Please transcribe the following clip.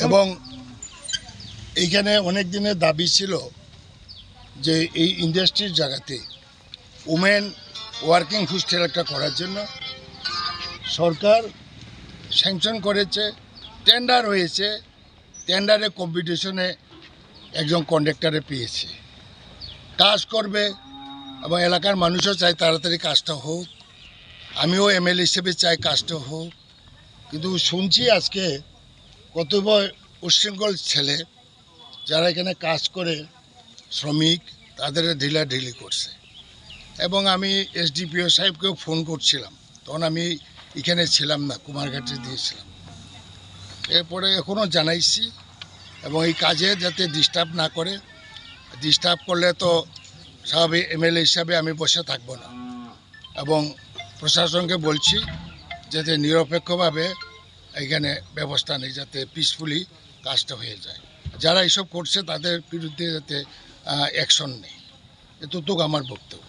এবং এইখানে অনেক দিনের দাবি ছিল যে এই ইন্ডাস্ট্রির জায়গাতে উমেন ওয়ার্কিং হোস্টেল একটা করার জন্য সরকার স্যাংশন করেছে টেন্ডার হয়েছে টেন্ডারে কম্পিটিশনে একজন কন্ডাক্টারে পেয়েছে। কাজ করবে এবং এলাকার মানুষও চায় তাড়াতাড়ি কাজটা হোক। আমিও এমএলএ হিসেবে চাই কাজটা হোক। কিন্তু শুনছি আজকে কতবার উশৃঙ্খল ছেলে যারা এখানে কাজ করে, শ্রমিক, তাদের ঢিলা ঢিলি করছে। এবং আমি এসডিপিও সাহেবকেও ফোন করছিলাম। তখন আমি এখানে ছিলাম না, কুমারঘাটে দিয়েছিলাম। এরপরে এখনও জানাইছি এবং এই কাজে যাতে ডিস্টার্ব না করে ডিস্টার্ব করলে তো স্বাভাবিক এমএলএ হিসাবে আমি বসে থাকব না। এবং প্রশাসনকে বলছি, যাতে নিরপেক্ষভাবে এখানে ব্যবস্থা নেই যাতে পিসফুলি কাজটা হয়ে যায়। যারা এসব করছে তাদের বিরুদ্ধে যাতে অ্যাকশন নেই। এতটুকু আমার বক্তব্য।